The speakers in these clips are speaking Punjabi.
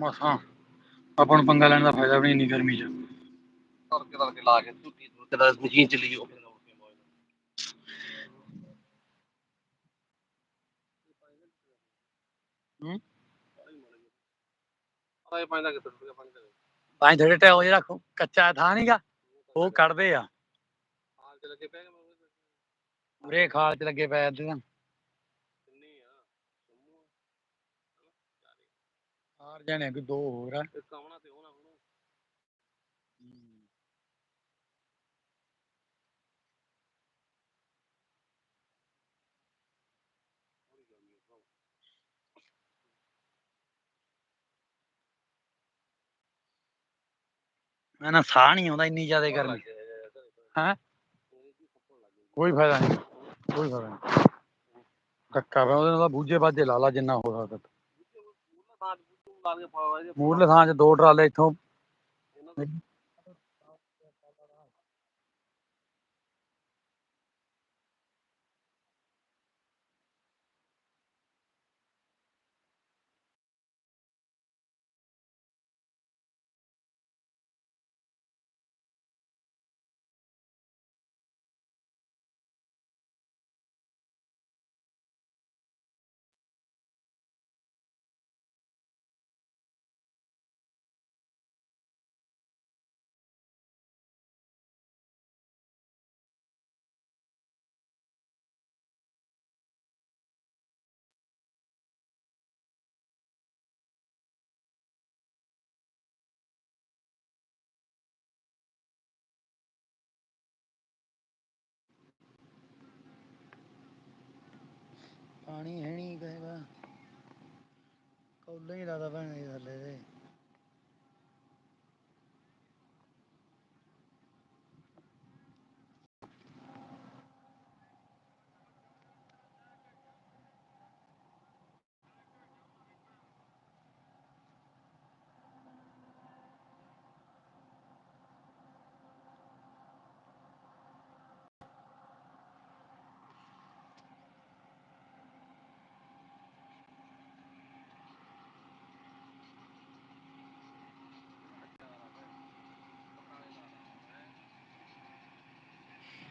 ਮਸਾਂ ਆਪਾਂ ਨੂੰ ਪੰਗਾ ਲੈਣ ਦਾ ਫਾਇਦਾ ਵੀ ਨਹੀਂ ਗਰਮੀ 'ਚ। ਤੜਕੇ ਤੜਕੇ ਲਾ ਕੇ ਝੂਟੀ ਤੇ ਦਾ ਮਸ਼ੀਨ ਚੱਲੀ ਉਹ ਫਿਰ ਲਾਉਣ ਕੇ ਮੌਜ ਹੂੰ? ਆਏ ਪਾਣੀ ਦਾ ਕਿੱਥੇ ਟੁੱਟ ਪਾਣੀ ਦਾ ਪਾਣੀ ਥੋੜੇ ਟਾਈਮ ਜਿਹੜਾ ਕੱਚਾ ਥਾਂ ਨਹੀਂਗਾ ਉਹ ਕੱਢਦੇ ਆ। ਹਾਲ ਚ ਲੱਗੇ ਪੈ ਗਏ ਮੈਂ ਉਰੇ ਖਾਲ 'ਚ ਲੱਗੇ ਪਏ ਅੱਧੇ ਤਾਂ ਕਿੰਨੀ ਆ ਸੁਮੂ ਚਾਰ ਜਣੇ ਕੋਈ ਦੋ ਹੋਰ ਆ। ਇੱਕ ਆਉਣਾ ਤੇ ਉਹ ਨਾ ਹੁਣ ਮੈਂ ਨਾ ਸਾਹ ਨਹੀਂ ਆਉਂਦਾ ਇੰਨੀ ਜ਼ਿਆਦਾ ਗਰਮੀ। ਹੈਂ? ਕੋਈ ਫਾਇਦਾ ਨਹੀਂ ਕੋਈ ਫਾਇਦਾ ਨਹੀਂ। ਧੱਕਾ ਪਿਆ ਉਹਦੇ ਨਾਲ ਬੂਝੇ ਬਾਝੇ ਲਾ ਲਾ ਜਿੰਨਾ ਹੋ ਸਕਦਾ। ਮੂਰਲੇ ਥਾਂ 'ਚ ਦੋ ਟਰਾਲੇ ਇੱਥੋਂ। ਪਾਣੀ ਹੈ ਨਹੀਂ ਕਹੇਗਾ ਕੌਲਾ ਹੀ ਲੱਗਦਾ ਭੈਣ ਥੱਲੇ ਦੇ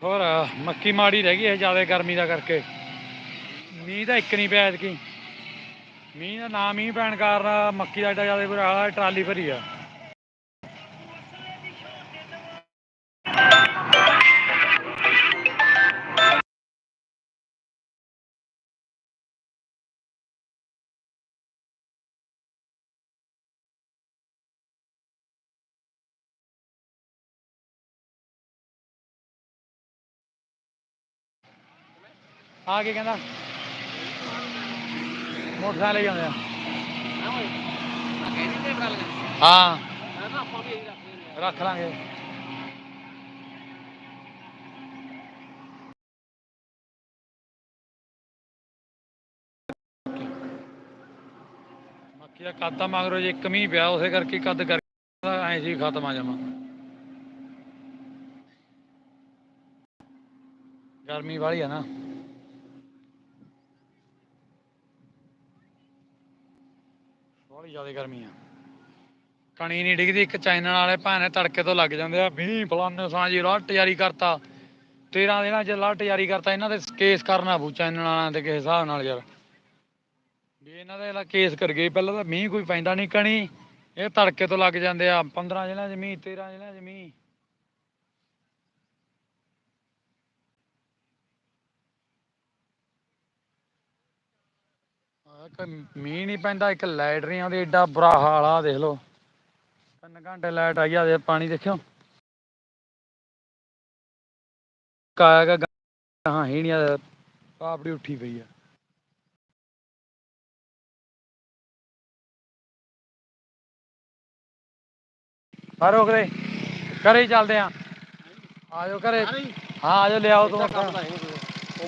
ਹੋਰ, ਮੱਕੀ ਮਾੜੀ ਰਹਿ ਗਈ ਇਹ ਜ਼ਿਆਦਾ ਗਰਮੀ ਦਾ ਕਰਕੇ। ਮੀਂਹ ਤਾਂ ਇੱਕ ਨਹੀਂ ਪਿਆ ਐਤਕੀ। ਮੀਂਹ ਦਾ ਨਾਮ ਮੀਂਹ ਪੈਣ ਕਾਰਨ ਮੱਕੀ ਦਾ ਏਡਾ ਜ਼ਿਆਦਾ ਬੁਰਾ ਹਾਲ ਆ ਟਰਾਲੀ ਭਰੀ ਆ। ਆ ਕੇ ਕਹਿੰਦਾ? ਮੋਟਰਸਾਈਕਲ ਲਈ ਜਾਂਦੇ ਆ। ਹਾਂ। ਰੱਖ ਲਾਂਗੇ। ਮੱਕੀ ਦਾ ਕੱਦ ਤਾਂ ਮਗਰੋਂ ਜੇ ਇੱਕ ਮੀਂਹ ਪਿਆ, ਉਸੇ ਕਰਕੇ ਕੱਦ ਕਰ ਐ ਸੀ ਖਤਮ ਆ ਜਾਵਾਂ ਗਰਮੀ ਵਾਲੀ ਆ ਨਾ। ਬਹੁਤ ਜ਼ਿਆਦਾ ਗਰਮੀ ਆ। ਕਣੀ ਨਹੀਂ ਡਿੱਗਦੀ, ਇੱਕ ਚੈਨਲ ਵਾਲੇ ਭਾਣੇ ਤੜਕੇ ਤੋਂ ਲੱਗ ਜਾਂਦੇ ਆ ਵੀ ਫਲਾਨੇ ਸਾਂ ਜੀ ਲੱਟ ਜਾਰੀ ਕਰਤਾ। 13 ਦਿਨਾਂ ਚ ਲੱਟ ਜਾਰੀ ਕਰਤਾ, ਇਹਨਾਂ ਦੇ ਕੇਸ ਕਰਨਾ ਬੂ ਚਾਈਨਾ ਵਾਲਿਆਂ ਤੇ ਕਿਸੇ ਹਿਸਾਬ ਨਾਲ ਯਾਰ। ਵੀ ਇਹਨਾਂ ਦੇ ਲਾ ਕੇਸ ਕਰ ਗਏ, ਪਹਿਲਾਂ ਤਾਂ ਮੀਂਹ ਕੋਈ ਪੈਂਦਾ ਨਹੀਂ ਕਣੀ, ਇਹ ਤੜਕੇ ਤੋਂ ਲੱਗ ਜਾਂਦੇ ਆ 15 ਜ਼ਿਲ੍ਹਿਆਂ ਚ ਮੀਂਹ 13 ਜ਼ਿਲ੍ਹਿਆਂ ਚ ਮੀਂਹ। ਇੱਕ ਮੀਂਹ ਨਹੀਂ ਪੈਂਦਾ ਇੱਕ ਲਾਈਟ ਨਹੀਂ ਆਉਂਦੀ ਏਡਾ ਬੁਰਾ ਹਾਲ ਆ ਦੇਖ ਲਓ। ਤਿੰਨ ਘੰਟੇ ਲਾਈਟ ਆਈ ਆ ਦੇ ਪਾਣੀ ਦੇਖਿਓ। ਕਾਇਆ ਗਾ ਹਾਂ ਹੀ ਨਹੀਂ ਆ ਪਾਪੜੀ ਉੱਠੀ ਪਈ ਆ। ਆ ਰੋਕ ਦੇ ਘਰੇ ਹੀ ਚੱਲਦੇ ਆ। ਆ ਜਾਓ ਘਰੇ। ਹਾਂ ਆ ਜਾਓ ਲਿਆਓ ਤੂੰ। ਉਹ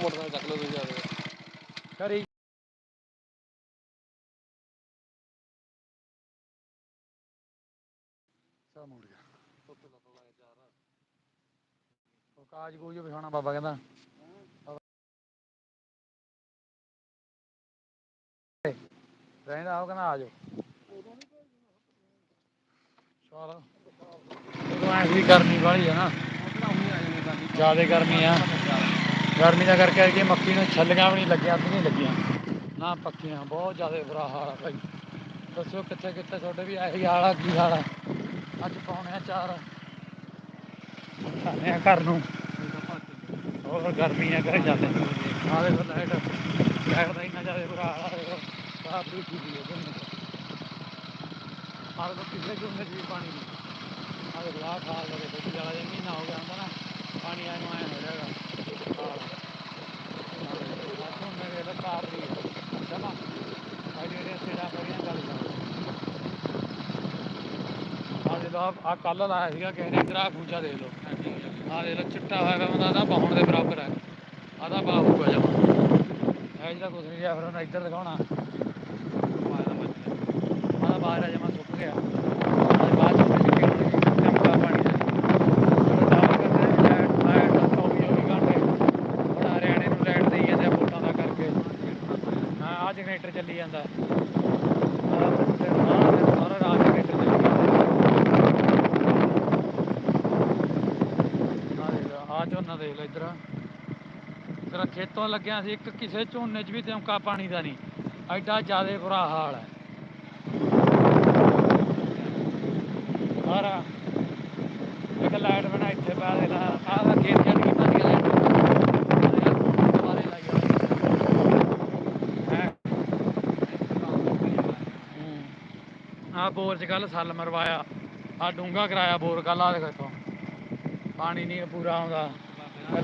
ਮੋਟਰਸਾਈਕਲ ਚੱਕ ਲਓ ਤੁਸੀਂ ਆ ਕੇ। ਘਰੇ ਹੀ। ਮੁੜ ਗਿਆ। ਉਹ ਕਾਜ ਕੂਜ ਵਿਛਾਉਣਾ ਬਾਬਾ ਕਹਿੰਦਾ। ਰਹਿੰਦਾ ਉਹ ਕਹਿੰਦਾ, ਆ ਜਾਓ। ਚਲ। ਉਦੋਂ ਵੀ ਗਰਮੀ ਵਾਲੀ ਆ ਨਾ, ਜ਼ਿਆਦਾ ਗਰਮੀ ਆ। ਗਰਮੀ ਦਾ ਕਰਕੇ ਕਿ ਮੱਕੀ ਨੂੰ ਛੱਲੀਆਂ ਵੀ ਨਹੀਂ ਲੱਗੀਆਂ, ਅੱਧ ਨਹੀਂ ਲੱਗੀਆਂ। ਨਾ ਪੱਕੀਆਂ, ਬਹੁਤ ਜ਼ਿਆਦਾ ਬੁਰਾ ਹਾਲ ਆ ਭਾਈ ਦੱਸੋ ਕਿੱਥੇ ਕਿੱਥੇ ਤੁਹਾਡੇ ਵੀ ਇਹੀ ਹਾਲ ਕੀ ਹਾਲ ਅੱਜ ਪਾਉਣੇ ਆ ਚਾਰ। ਖਾਣੇ ਆ ਘਰ ਨੂੰ। ਹੋਰ ਗਰਮੀ ਆ ਘਰੇ ਜਾਂਦੇ। ਆ ਦੇਖੋ ਲਾਈਟ ਲਾਈਟ ਦਾ ਇੰਨਾ ਜ਼ਿਆਦਾ ਬੁਰਾ ਹਾਲ ਆ, ਦੇਖੋ ਸਾਫ਼ ਵੀ ਕੀ ਦੀ। ਹੈ ਆਹ ਦੇਖੋ ਪਿਛਲੇ ਝੋਨੇ 'ਚ ਵੀ ਪਾਣੀ ਨਹੀਂ। ਆਹ ਦੇਖੋ ਆਹ ਖਾਲ ਦਾ ਦੇਖੋ ਜ਼ਿਆਦਾ ਜਿਹਾ ਮਹੀਨਾ ਹੋ ਗਿਆ ਹੁੰਦਾ ਨਾ, ਪਾਣੀ ਆਏ ਨੂੰ ਆਏ ਹੋ ਜਾਏਗਾ ਝੋਨੇ ਦੇ ਲੋ ਸਾਫ਼ ਦੀ ਜਮਾ ਆ। ਜਿਹੜੇ ਸਿਰਾ ਕਰੀਆਂ ਚੱਲ ਆ ਕੱਲ ਲਾਇਆ ਸੀਗਾ ਕਿਸੇ ਨੇ ਇਧਰ ਆ ਖੂਜਾ ਦੇ ਲਓ ਆ ਦੇ ਲੋ, ਚਿੱਟਾ ਹੋਇਆ ਪਿਆ ਹੁੰਦਾ ਤਾਂ ਬਾਹਣ ਦੇ ਬਰਾਬਰ ਹੈ। ਆਦਾ ਬਾਹੂਗਾ ਜਮਾ ਐ ਜਿਹੜਾ ਕੁਝ ਨਹੀਂ ਰਿਹਾ, ਫਿਰ ਉਹਨੇ ਇੱਧਰ ਦਿਖਾਉਣਾ। ਆਦਾ ਬਾਹਰ ਆ ਜਮਾ ਸੁੱਕ ਗਿਆ ਆਹ ਬਾਅਦ ਚ ਫਿਰ ਚਿੱਟੀ ਹੋਣੀ ਚਮਕਾ ਪਾਣੀ ਦਾ ਜਦੋਂ ਦਾਵਾ ਕਰਦੇ ਲਾਈਟ ਲਾਈਟ 24 24 ਘੰਟੇ ਹੁਣ ਹਰਿਆਣੇ ਨੂੰ ਲਾਈਟ ਦੇਈ ਜਾਂਦੇ ਆ ਵੋਟਾਂ ਦਾ ਕਰਕੇ ਹਾਂ ਆ ਜਨਰੇਟਰ ਚੱਲੀ ਜਾਂਦਾ ਆਹ ਤੇ ਸਾਰਾ ਦਿਨ ਸਾਰਾ ਰਾਤ ਜਨਰੇਟਰ ਚੱਲੀ ਜਾਂਦਾ ਆ ਝੋਨਾ ਦੇਖ ਲਓ ਇੱਧਰ। ਤੇਰਾ ਖੇਤੋਂ ਲੱਗਿਆ ਸੀ ਇੱਕ ਕਿਸੇ ਝੋਨੇ 'ਚ ਵੀ ਤਿਮਕਾ ਪਾਣੀ ਦਾ ਨਹੀਂ। ਐਡਾ ਜ਼ਿਆਦਾ ਬੁਰਾ ਹਾਲ ਹੈ। ਸਾਰਾ ਇੱਕ ਲਾਈਟ ਬਣਾ ਇੱਥੇ ਪਾ ਦੇਣਾ। ਆਹ ਦਾ ਖੇਤ ਚੱਲ ਕੀਤਾ ਸੀ ਲਾਈਟ। ਦੁਬਾਰੇ ਲਾਈ ਹੈ। ਆ ਬੋਰ ਚ ਕੱਲ ਸੱਲ ਮਰਵਾਇਆ। ਆ ਡੂੰਗਾ ਕਰਾਇਆ ਬੋਰ ਕੱਲ ਆ ਦੇਖ ਪਾਣੀ ਨਹੀਂ ਪੂਰਾ ਆਉਂਦਾ।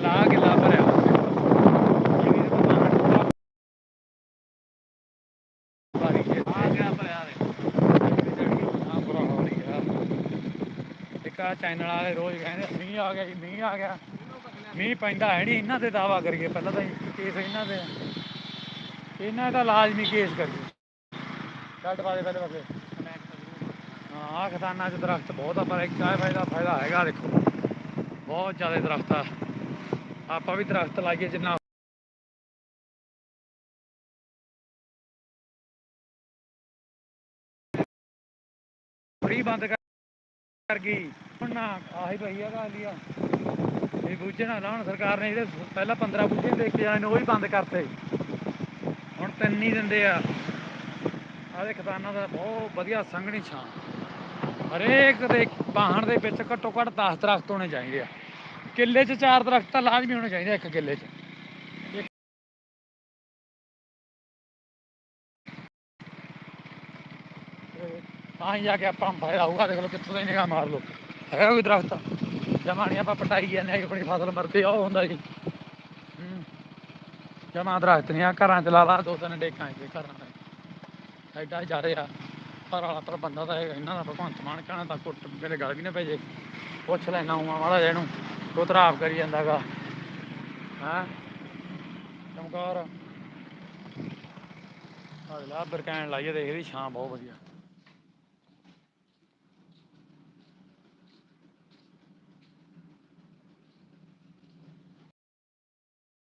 ਲਾ ਕਿੱਲਾ ਭਰਿਆ। ਭਾਰੀ ਗਿਆ ਚੈਨਲ ਵਾਲੇ ਰੋਜ਼ ਕਹਿੰਦੇ, ਮੀਂਹ ਆ ਗਿਆ ਜੀ, ਮੀਂਹ ਆ ਗਿਆ। ਮੀਂਹ ਪੈਂਦਾ ਹੈ ਨਹੀਂ, ਇਹਨਾਂ ਤੇ ਦਾਵਾ ਕਰੀਏ ਪਹਿਲਾਂ ਤਾਂ ਕੇਸ ਇਹਨਾਂ ਦੇ ਇਹਨਾਂ ਦਾ ਲਾਜ਼ਮੀ ਕੇਸ ਕਰੀਏ। ਛੱਡ ਪਾ ਦੇ ਪਹਿਲੇ ਪਾਸੇ ਹਾਂ, ਆਹ ਖਤਾਨਾਂ 'ਚ ਦਰਖਤ ਬਹੁਤ ਆ, ਪਰ ਇੱਕ ਆਹ ਫਾਇਦਾ ਫਾਇਦਾ ਹੈਗਾ ਦੇਖੋ। ਬਹੁਤ ਜ਼ਿਆਦਾ ਦਰਖਤ ਆ। ਆਪਾਂ ਵੀ ਦਰਖਤ ਲਾਈਏ ਜਿੰਨਾ ਫਰੀ ਬੰਦ ਕਰ ਗਈ ਹੁਣ ਨਾ, ਆਹੀ ਪਈ ਆ ਗਾਲੀਆ ਇਹ ਬੂਝੇ ਨਾ ਲਾਉਣ ਸਰਕਾਰ ਨੇ ਜਿਹੜੇ ਪਹਿਲਾਂ 15 ਬੂਝੇ ਦੇਖ ਕੇ ਜਾਣੇ ਨੇ ਉਹ ਹੀ ਬੰਦ ਕਰਤੇ। ਹੁਣ ਤਿੰਨ ਹੀ ਦਿੰਦੇ ਆ। ਆਹ ਖਤਾਨਾਂ ਦਾ ਬਹੁਤ ਵਧੀਆ ਸੰਘਣੀ ਛਾਂ। ਹਰੇਕ ਦੇ ਬਾਹਣ ਦੇ ਵਿੱਚ ਘੱਟੋ ਘੱਟ 10 ਦਰਖਤ ਹੋਣੇ ਚਾਹੀਦੇ ਆ। ਕਿੱਲੇ 'ਚ ਚਾਰ ਦਰਖਤ ਤਾਂ ਲਾਜ਼ਮੀ ਹੋਣੇ ਚਾਹੀਦੇ ਇੱਕ ਕਿੱਲੇ 'ਚ। ਤਾਂ ਹੀ ਜਾ ਕੇ ਆਪਾਂ ਨੂੰ ਫਾਇਦਾ ਹੋਊਗਾ ਦੇਖ ਲਓ ਕਿੱਥੋਂ ਦਾ ਨਿਗਾਹ ਮਾਰ ਲਓ। ਹੈਗਾ ਕੋਈ ਦਰਖਤ? ਜਮਾਣੀ ਆਪਾਂ ਪਟਾਈ ਜਾਂਦੇ ਆ ਆਪਣੀ ਫਸਲ ਮਰਦੀ ਆ ਉਹ ਹੁੰਦਾ ਜੀ। ਜਮਾ ਦਰਖਤ ਨਹੀਂ ਆ, ਘਰਾਂ ਚ ਲਾ ਲਾ, ਦੋ ਤਿੰਨ ਡੇਕਾਂ ਇੱਥੇ ਘਰਾਂ ਦੇ ਐਡਾ ਜਾ ਰਿਹਾ ਪਰ ਵਾਲਾ ਪਰ ਬੰਦਾ ਤਾਂ ਇਹ- ਇਹਨਾਂ ਦਾ ਭਗਵੰਤ ਮਾਨ ਕਹਿਣਾ ਤਾਂ ਕੁੱਟ, ਮੇਰੇ ਗੱਲ ਵੀ ਨਾ ਭੇਜੇ ਪੁੱਛ ਲੈਣਾ ਉਮਾ ਵਾਲਾ ਜਿਹਨੂੰ, ਉਹ ਤਰਾਪ ਕਰੀ ਜਾਂਦਾਗਾ। ਹਾਂ? ਚਮਕੌਰ। ਅਗਲਾ ਬਰਕੈਨ ਲਾਈਏ ਦੇਖ ਇਹਦੀ ਛਾਂ ਬਹੁਤ ਵਧੀਆ।